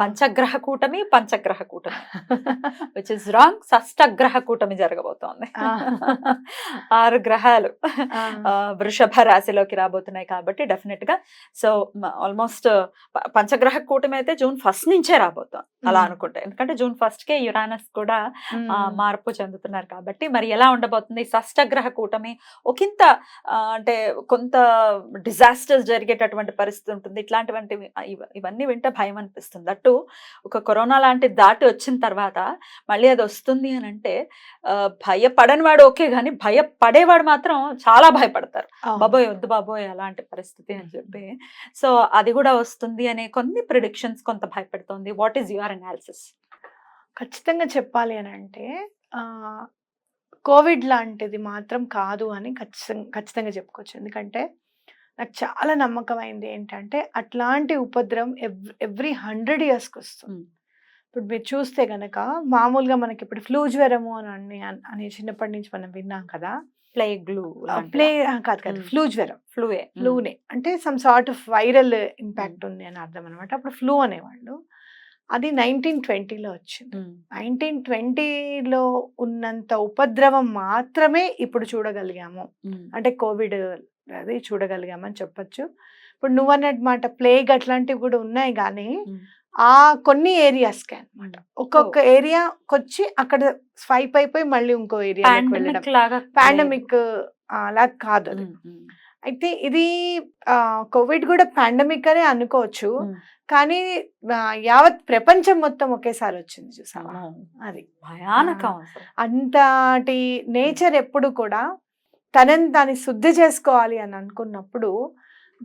పంచగ్రహ కూటమి పంచగ్రహ కూటమి which is wrong షష్టగ్రహ కూటమి జరగబోతోంది. ఆరు గ్రహాలు. వృషభ రాశిలోకి రాబోతున్నాయి కాబట్టి డెఫినెట్గా సో ఆల్మోస్ట్ పంచగ్రహ కూటమి అయితే జూన్ ఫస్ట్ నుంచే రాబోతోంది. అలా. అనుకుంటే. ఎందుకంటే జూన్ ఫస్ట్ కే యురానస్ కూడా మార్పు చెందుతున్నారు కాబట్టి మరి ఎలా ఉండబోతుంది? షష్టగ్రహ కూటమి ఒకంత అంటే కొంత డిజాస్టర్స్ జరిగేటటువంటి పరిస్థితి ఉంటుంది. ఇవ- ఇవన్నీ వింటే భయం అనిపిస్తుంది? అట్టు ఒక కరోనా లాంటి దాటి వచ్చిన తర్వాత మళ్ళీ అది వస్తుంది అని అంటే భయపడని వాడు ఓకే కానీ భయపడేవాడు మాత్రం చాలా భయపడతారు. బాబోయ్ వద్దు బాబోయ్ అలాంటి పరిస్థితి అని చెప్పి. సో అది కూడా వస్తుంది అనే కొన్ని ప్రిడిక్షన్స్ కొంత భయపెడుతుంది. వాట్ ఈస్ యువర్ అనాలిసిస్ ఖచ్చితంగా చెప్పాలి అని అంటే కోవిడ్ లాంటిది మాత్రం కాదు అని ఖచ్చితంగా ఖచ్చితంగా చెప్పుకోవచ్చు. ఎందుకంటే నాకు చాలా నమ్మకం అయింది ఏంటంటే అట్లాంటి ఉపద్రవం ఎవ్రీ హండ్రెడ్ ఇయర్స్కి వస్తుంది. ఇప్పుడు మీరు చూస్తే గనక మామూలుగా మనకి ఇప్పుడు ఫ్లూ జ్వరము అని అని చిన్నప్పటి నుంచి మనం విన్నాం కదా? ప్లేగ్ గ్లూ ప్లే కాదు కాదు. ఫ్లూ జ్వరం. ఫ్లూయే. ఫ్లూనే. అంటే some sort of viral impact ఉంది అని అర్థం అనమాట అప్పుడు ఫ్లూ అనేవాళ్ళు. అది నైన్టీన్ ట్వంటీలో వచ్చింది. నైన్టీన్ ట్వంటీలో ఉన్నంత ఉపద్రవం మాత్రమే ఇప్పుడు చూడగలిగాము. అంటే కోవిడ్ అది చూడగలిగామని చెప్పొచ్చు. ఇప్పుడు నువ్వు అన్నట్టు మాట ప్లేగ్ అట్లాంటివి కూడా ఉన్నాయి కానీ. ఆ కొన్ని ఏరియాస్కే అనమాట ఒక్కొక్క ఏరియాకి వచ్చి అక్కడ స్వైప్ అయిపోయి మళ్ళీ ఇంకో వెళ్ళడం. పాండమిక్ అలా కాదు అది. అయితే ఇది కోవిడ్ కూడా పాండమిక్ అనే అనుకోవచ్చు కానీ యావత్ ప్రపంచం మొత్తం ఒకేసారి వచ్చింది చూసావా? అది. భయానకం. అంతటి నేచర్ ఎప్పుడు కూడా తనని దాన్ని శుద్ధి చేసుకోవాలి అని అనుకున్నప్పుడు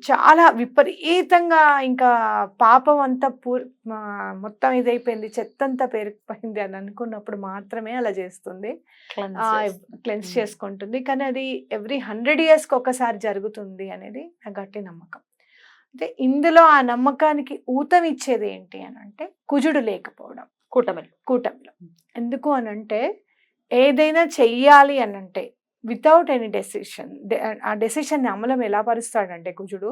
చాలా విపరీతంగా ఇంకా పాపం అంతా ఆ, మొత్తం ఇదైపోయింది చెత్త అంతా పెరిగిపోయింది అని అనుకున్నప్పుడు మాత్రమే అలా చేస్తుంది. క్లెన్స్. చేసుకుంటుంది. కానీ అది ఎవ్రీ హండ్రెడ్ ఇయర్స్కి ఒకసారి జరుగుతుంది అనేది నా గట్టి నమ్మకం. అయితే ఇందులో ఆ నమ్మకానికి ఊతం ఇచ్చేది ఏంటి అని అంటే కుజుడు లేకపోవడం. కూటమిలు. కూటమిలో. ఎందుకు అని అంటే ఏదైనా చెయ్యాలి అని అంటే వితౌట్ ఎనీ డెసిషన్ ఆ డెసిషన్ అమలం ఎలా పరుస్తాడంటే కుజుడు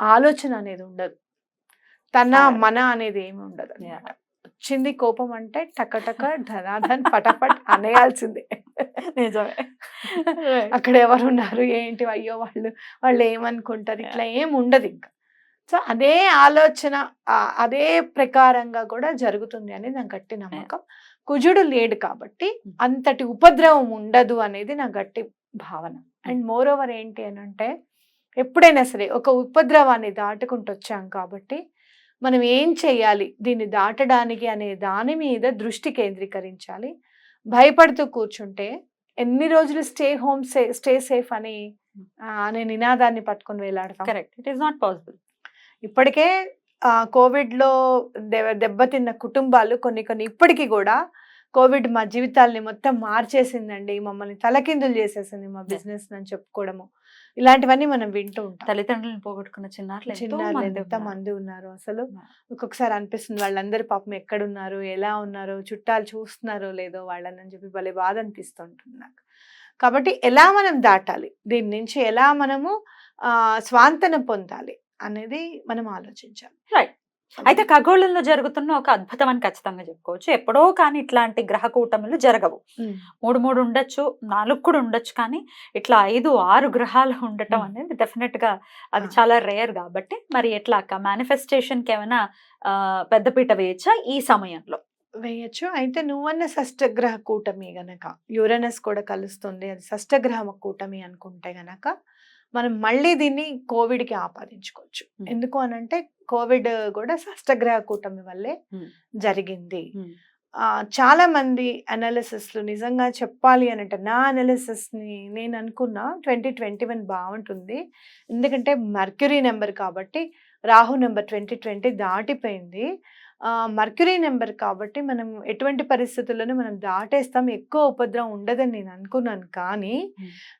ఆలోచన అనేది ఉండదు. తన. మన అనేది ఏమి ఉండదు. వచ్చింది కోపం అంటే టకటక ధనాధన్ పటపట్ అనేయాల్సిందే. నిజమే. అక్కడ ఎవరు ఉన్నారు ఏంటి అయ్యో వాళ్ళు వాళ్ళు ఏమనుకుంటారు ఇట్లా ఏం ఉండదు ఇంకా. సో అదే ఆలోచన అదే ప్రకారంగా కూడా జరుగుతుంది అనేది నా గట్టి నమ్మకం. కుజుడు లేడు కాబట్టి. అంతటి ఉపద్రవం ఉండదు అనేది నా గట్టి భావన. అండ్ మోర్ ఓవర్ ఏంటి అని అంటే ఎప్పుడైనా సరే ఒక ఉపద్రవాన్ని దాటుకుంటూ వచ్చాం కాబట్టి మనం ఏం చేయాలి? దీన్ని దాటడానికి అనే దాని మీద దృష్టి కేంద్రీకరించాలి. భయపడుతూ కూర్చుంటే ఎన్ని రోజులు స్టే హోమ్ స్టే సేఫ్ అని అనే నినాదాన్ని పట్టుకొని వేలాడతాం? Correct it is not possible ఇప్పటికే కోవిడ్లో దెబ్బతిన్న కుటుంబాలు కొన్ని కొన్ని ఇప్పటికీ కూడా కోవిడ్ మా జీవితాల్ని మొత్తం మార్చేసిందండి. మమ్మల్ని తలకిందులు చేసేసింది మా బిజినెస్ అని చెప్పుకోవడము. ఇలాంటివన్నీ మనం వింటూ ఉంటాం. తల్లిదండ్రులను పోగొట్టుకున్న చిన్నారులు చిన్నారులు మంది ఎంత ఉన్నారు. మంది ఉన్నారు అసలు. ఒక్కొక్కసారి అనిపిస్తుంది వాళ్ళందరూ పాపం ఎక్కడున్నారు ఎలా ఉన్నారు చుట్టాలు చూస్తున్నారో లేదో వాళ్ళని అని చెప్పి భలే బాధ అనిపిస్తుంటుంది నాకు. కాబట్టి ఎలా మనం దాటాలి? దీని నుంచి ఎలా మనము ఆ స్వాంతన పొందాలి అనేది మనం ఆలోచించాలి. Right. అయితే ఖగోళంలో జరుగుతున్న ఒక అద్భుతం అని ఖచ్చితంగా చెప్పుకోవచ్చు. ఎప్పుడో కానీ ఇట్లాంటి గ్రహ కూటములు జరగవు. మూడు మూడు ఉండొచ్చు నాలుగు కూడా ఉండొచ్చు కానీ ఇట్లా ఐదు ఆరు గ్రహాలు ఉండటం. అనేది డెఫినెట్గా అది. చాలా రేర్ కాబట్టి మరి ఎట్లా అక్క? మేనిఫెస్టేషన్కి ఏమైనా పెద్దపీట వేయచ్చా ఈ సమయంలో? వేయచ్చు. అయితే నువ్వన్న షష్టగ్రహ కూటమి గనక యురనస్ కూడా కలుస్తుంది. అది షష్టగ్రహ కూటమి అనుకుంటే గనక మనం మళ్ళీ దీన్ని కోవిడ్కి ఆపాదించుకోవచ్చు. ఎందుకు అనంటే కోవిడ్ కూడా షష్టగ్రహ కూటమి వల్లే. జరిగింది. ఆ, చాలా మంది అనాలిసిస్లు నిజంగా చెప్పాలి అని అంటే నా అనాలిసిస్ని నేను అనుకున్నా ట్వంటీ ట్వంటీ వన్ బాగుంటుంది ఎందుకంటే మర్క్యూరీ నెంబర్ కాబట్టి రాహు నెంబర్ ట్వంటీ ట్వంటీ దాటిపోయింది మర్క్యూరీ నెంబర్ కాబట్టి మనం ఎటువంటి పరిస్థితుల్లోనూ మనం దాటేస్తాం ఎక్కువ ఉపద్రవం ఉండదని నేను అనుకున్నాను కానీ.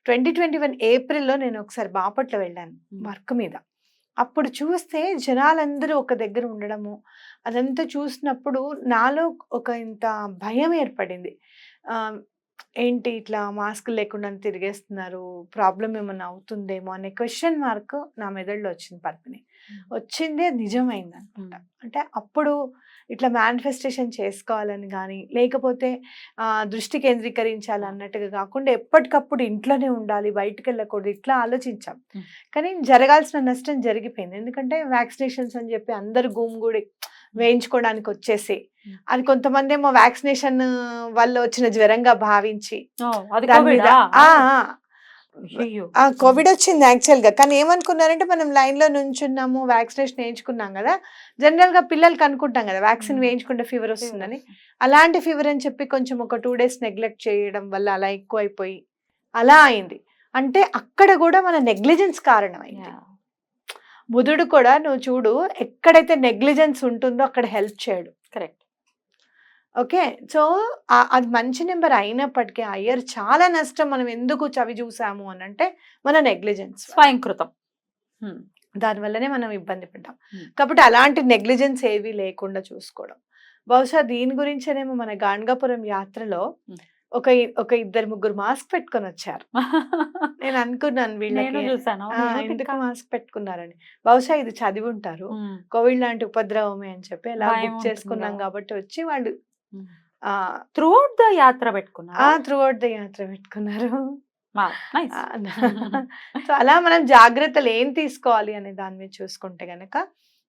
ట్వంటీ ట్వంటీ వన్ ఏప్రిల్లో నేను ఒకసారి బాపట్ల వెళ్ళాను. వర్క్ మీద అప్పుడు చూస్తే జనాలందరూ ఒక దగ్గర ఉండడము అదంతా చూసినప్పుడు నాలో ఒక ఇంత భయం ఏర్పడింది ఏంటి ఇట్లా మాస్క్ లేకుండా తిరిగేస్తున్నారు? ప్రాబ్లం ఏమన్నా అవుతుందేమో అనే క్వశ్చన్ మార్క్ నా మెదడులో వచ్చింది పద్మిని. వచ్చిందే నిజమైంది అనమాట అంటే అప్పుడు ఇట్లా మేనిఫెస్టేషన్ చేసుకోవాలని కానీ లేకపోతే దృష్టి కేంద్రీకరించాలి అన్నట్టుగా కాకుండా ఎప్పటికప్పుడు ఇంట్లోనే ఉండాలి బయటకు వెళ్ళకూడదు ఇట్లా ఆలోచించాం. కానీ జరగాల్సిన నష్టం జరిగిపోయింది. ఎందుకంటే వ్యాక్సినేషన్స్ అని చెప్పి అందరు గుమిగూడి వేయించుకోవడానికి వచ్చేసి. అది కొంతమంది ఏమో వ్యాక్సినేషన్ వల్ల వచ్చిన జ్వరంగా భావించి కోవిడా? వచ్చింది యాక్చువల్గా కానీ ఏమనుకున్నారంటే మనం లైన్లో నుంచున్నాము వ్యాక్సినేషన్ వేయించుకున్నాం కదా. జనరల్గా పిల్లలకి అనుకుంటాం కదా వ్యాక్సిన్. వేయించుకుంటే ఫీవర్ వస్తుందని. అలాంటి ఫీవర్ అని చెప్పి కొంచెం ఒక టూ డేస్ నెగ్లెక్ట్ చేయడం వల్ల అలా ఎక్కువ అయిపోయి అలా అయింది. అంటే అక్కడ కూడా మన నెగ్లిజెన్స్ కారణమైంది. బుధుడు కూడా నువ్వు చూడు ఎక్కడైతే నెగ్లిజెన్స్ ఉంటుందో అక్కడ హెల్ప్ చేయడు. కరెక్ట్. ఓకే? సో అది మంచి నెంబర్ అయినప్పటికీ అయ్యర్ చాలా నష్టం మనం ఎందుకు చవి చూసాము అని అంటే మన నెగ్లిజెన్స్. స్వయంకృతం. దానివల్లనే మనం ఇబ్బంది పడ్డాం. కాబట్టి అలాంటి నెగ్లిజెన్స్ ఏవి లేకుండా చూసుకోవడం. బహుశా దీని గురించేనేమో మన గాణగాపురం యాత్రలో. ఒక ఒక ఇద్దరు ముగ్గురు మాస్క్ పెట్టుకొని వచ్చారు. నేను అనుకున్నాను నేను వీళ్ళకి చూసాను ఎందుకు మాస్క్ పెట్టుకున్నారని. బహుశా ఇది చదివి ఉంటారు కోవిడ్ లాంటి ఉపద్రవమే అని చెప్పి భయం బుక్ చేసుకున్నాం. కాబట్టి వచ్చి వాళ్ళు ఆ త్రూ అవుట్ ద యాత్ర పెట్టుకున్నా త్రూ అవుట్ ద యాత్ర పెట్టుకున్నారు. సో అలా మనం జాగ్రత్తలు ఏం తీసుకోవాలి అనే దాని మీద చూసుకుంటే గనక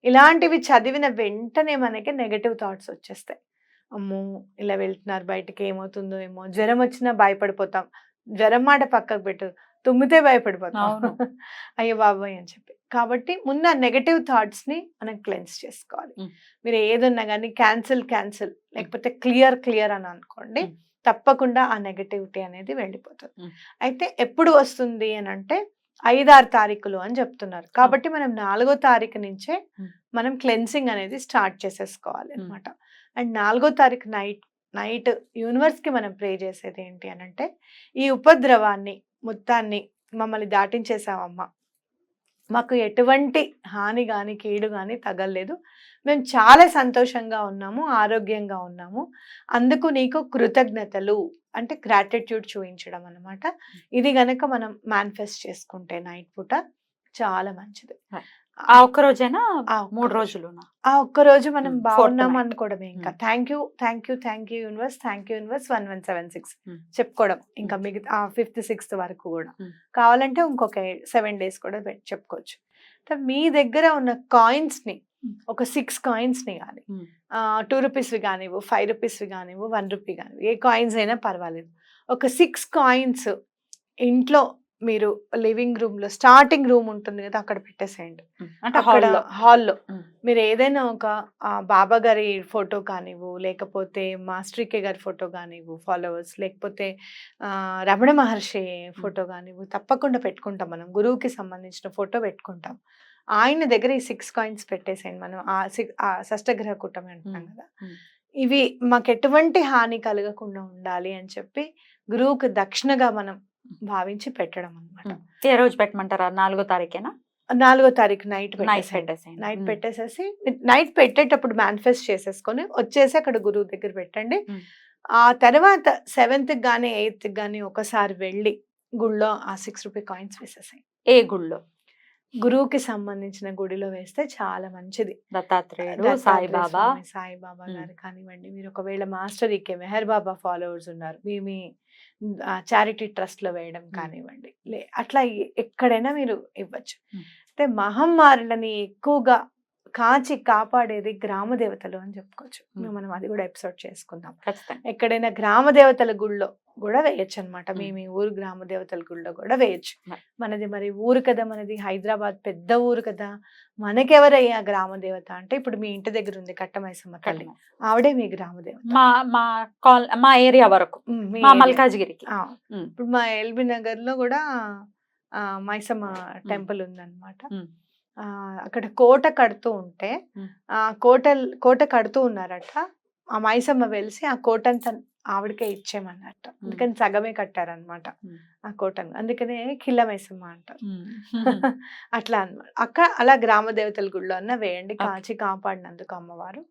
ఇలాంటివి చదివిన వెంటనే మనకి నెగటివ్ థాట్స్ వచ్చేస్తాయి. అమ్మో! ఇలా వెళ్తున్నారు బయటకి ఏమవుతుందో ఏమో. జ్వరం వచ్చినా భయపడిపోతాం. జ్వరం మాట పక్కకు పెట్టు తుమ్మితే భయపడిపోతాం. అయ్యో బాబాయ్ అని చెప్పి. కాబట్టి ముందు ఆ నెగటివ్ థాట్స్ని మనం క్లెన్స్ చేసుకోవాలి. మీరు ఏదున్నా కానీ క్యాన్సిల్ క్యాన్సిల్ లేకపోతే క్లియర్ క్లియర్ అని అనుకోండి. తప్పకుండా ఆ నెగటివిటీ అనేది వెళ్ళిపోతుంది. అయితే ఎప్పుడు వస్తుంది అని అంటే ఐదారు తారీఖులు అని చెప్తున్నారు. కాబట్టి మనం నాలుగో తారీఖు నుంచే. మనం క్లెన్సింగ్ అనేది స్టార్ట్ చేసేసుకోవాలి. అనమాట అండ్ నాలుగో తారీఖు నైట్ నైట్ యూనివర్స్కి మనం ప్రే చేసేది ఏంటి అని అంటే ఈ ఉపద్రవాన్ని మొత్తాన్ని మమ్మల్ని దాటించేసావమ్మా మాకు ఎటువంటి హాని కానీ కీడు కానీ తగలలేదు. మేము చాలా సంతోషంగా ఉన్నాము ఆరోగ్యంగా ఉన్నాము. అందుకు నీకు కృతజ్ఞతలు అంటే గ్రాటిట్యూడ్ చూపించడం అన్నమాట. ఇది గనక మనం మేనిఫెస్ట్ చేసుకుంటే నైట్ పూట చాలా మంచిది. ఆ ఒక్క రోజైనా మూడు రోజు. రోజులునా ఆ ఒక్క రోజు మనం బాగున్నాం. అనుకోవడమే ఇంకా. Thank you thank you thank you universe thank you universe one one seven six. చెప్పుకోవడం ఇంకా మిగతా ఆ ఫిఫ్త్ సిక్స్త్ వరకు కూడా. కావాలంటే ఇంకొక సెవెన్ డేస్ కూడా చెప్పుకోవచ్చు మీ దగ్గర ఉన్న కాయిన్స్ని. ఒక సిక్స్ కాయిన్స్ని కానీ. టూ రూపీస్వి కానివ్వు ఫైవ్ రూపీస్వి కానివ్వు వన్ రూపీ కానివ్వు ఏ కాయిన్స్ అయినా పర్వాలేదు ఒక సిక్స్ కాయిన్స్ ఇంట్లో మీరు లివింగ్ రూమ్లో స్టార్టింగ్ రూమ్ ఉంటుంది కదా అక్కడ పెట్టేసేయండి. అంటే అక్కడ హాల్లో. హాల్లో. మీరు ఏదైనా ఒక బాబా గారి ఫోటో కానివ్వు లేకపోతే మాస్టర్ కే గారి ఫోటో కానివ్వు ఫాలోవర్స్ లేకపోతే రమణ మహర్షి ఫోటో కానివ్వు తప్పకుండా పెట్టుకుంటాం మనం. గురువుకి సంబంధించిన ఫోటో పెట్టుకుంటాం. ఆయన దగ్గర ఈ సిక్స్ కాయిన్స్ పెట్టేసేయండి మనం. ఆ సిక్స్ ఆ షష్టగ్రహ కూటమి అంటున్నాం. కదా. ఇవి మాకు ఎటువంటి హాని కలగకుండా ఉండాలి అని చెప్పి గురువుకి దక్షిణగా మనం భావించి పెట్టడం అనమాట ఏ రోజు పెట్టమంటారా? నాలుగో తారీఖేనా? నాలుగో తారీఖు నైట్ నైట్ పెట్టేసేయండి. నైట్. పెట్టేసేసి నైట్ పెట్టేటప్పుడు మేనిఫెస్ట్ చేసేసుకొని వచ్చేసి అక్కడ గురువు దగ్గర పెట్టండి. ఆ తర్వాత సెవెంత్ కానీ ఎయిత్ కానీ ఒకసారి వెళ్ళి గుళ్ళో ఆ సిక్స్ రూపీ కాయిన్స్ వేసేసాయి. ఏ గుళ్ళో? గురువుకి సంబంధించిన గుడిలో వేస్తే చాలా మంచిది దత్తాత్రేయుడు దత్తాత్రేయ సాయిబాబా సాయిబాబా. గారు కానివ్వండి మీరు ఒకవేళ మాస్టర్ ఈకే మెహర్ బాబా ఫాలోవర్స్ ఉన్నారు మీ మీ చారిటీ ట్రస్ట్లో వేయడం కానివ్వండి లే అట్లా ఎక్కడైనా మీరు ఇవ్వచ్చు. అయితే మహమ్మారులని ఎక్కువగా కాచి కాపాడేది గ్రామ దేవతలు అని చెప్పుకోవచ్చు. మ్మ్. మనం అది కూడా ఎపిసోడ్ చేసుకుందాం. ఎక్కడైనా గ్రామ దేవతల గుళ్ళో కూడా వేయచ్చు అనమాట మీ మ్మ్. మీ ఊరు గ్రామ దేవతల గుళ్ళో కూడా వేయచ్చు. మనది మరి ఊరు కదా మనది. హైదరాబాద్ పెద్ద ఊరు కదా. మనకెవరయ్యా గ్రామ దేవత? అంటే ఇప్పుడు మీ ఇంటి దగ్గర ఉంది కట్టమైసమ్మ తల్లి. ఆవిడే మీ గ్రామ దేవత. మా మా కాల్ మా ఏరియా వరకు. మీ. మల్కాజ్గిరికి. ఇప్పుడు మా ఎల్బీ నగర్లో కూడా మైసమ్మ టెంపుల్ ఉందన్నమాట. అక్కడ కోట కడుతూ ఉంటే. ఆ కోట కోట కడుతూ ఉన్నారట ఆ మైసమ్మ వెలిసి ఆ కోటంతా ఆవిడకే ఇచ్చేయమన్నట్ట అందుకని సగమే కట్టారనమాట. ఆ కోటను అందుకనే కిల్ల మైసమ్మ అంటారు. అట్లా అన్నమాట. అక్కడ అలా గ్రామ దేవతల గుడిలో అన్న వేయండి. కాచి కాపాడినందుకు అమ్మవారు.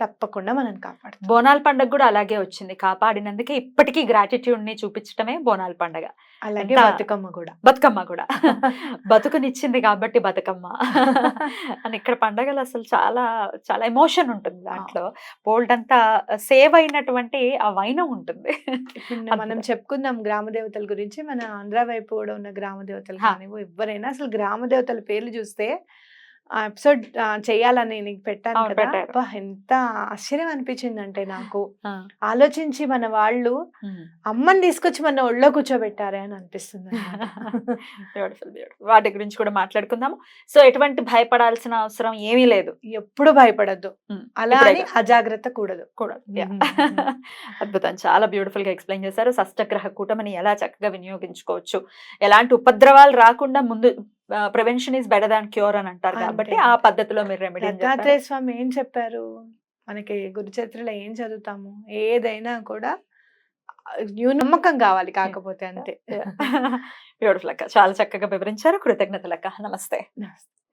తప్పకుండా మనం కాపాడుతాం. బోనాల పండుగ కూడా అలాగే వచ్చింది. కాపాడినందుకే ఇప్పటికీ గ్రాటిట్యూడ్ని చూపించడమే బోనాల పండుగ. అలాగే బతుకమ్మ కూడా. బతుకమ్మ కూడా. బతుకునిచ్చింది కాబట్టి బతుకమ్మ. అని ఇక్కడ పండగలు అసలు చాలా చాలా ఎమోషన్ ఉంటుంది దాంట్లో. బోల్డ్ అంతా సేవ్ అయినటువంటి ఆ వైనం ఉంటుంది. మనం. చెప్పుకుందాం గ్రామ దేవతల గురించి మన ఆంధ్ర వైపు కూడా ఉన్న గ్రామ దేవతలు. కానీ ఎవరైనా అసలు గ్రామ దేవతల పేర్లు చూస్తే ఎపిసోడ్ చేయాలని నీకు పెట్టాను కదా. అబ్బా, ఎంత ఆశ్చర్యం అనిపించింది అంటే నాకు. ఆలోచించి మన వాళ్ళు. అమ్మని తీసుకొచ్చి మన ఒళ్ళో కూర్చోబెట్టారే అని అనిపిస్తుంది బ్యూటిఫుల్ బ్యూటిఫుల్ వాటి గురించి కూడా మాట్లాడుకుందాము సో ఎటువంటి భయపడాల్సిన అవసరం ఏమీ లేదు ఎప్పుడు భయపడద్దు. అలా. అజాగ్రత్త కూడదు కూడా Yeah. మ్మ్. అద్భుతం చాలా బ్యూటిఫుల్గా ఎక్స్ప్లెయిన్ చేశారు షష్టగ్రహ కూటమిని ఎలా చక్కగా వినియోగించుకోవచ్చు ఎలాంటి ఉపద్రవాలు రాకుండా ముందు prevention is better than cure అని అంటారు. కాబట్టి ఆ పద్ధతిలో మీరు రెమెడీ దత్తాత్రేయ స్వామి ఏం చెప్పారు? మనకి గురు చరిత్రలో ఏం చదువుతాము? ఏదైనా కూడా న్యూ నమ్మకం కావాలి కాకపోతే అంతే. బ్యూటిఫుల్ అక్క. చాలా చక్కగా వివరించారు. కృతజ్ఞతలు అక్క. నమస్తే. నమస్తే.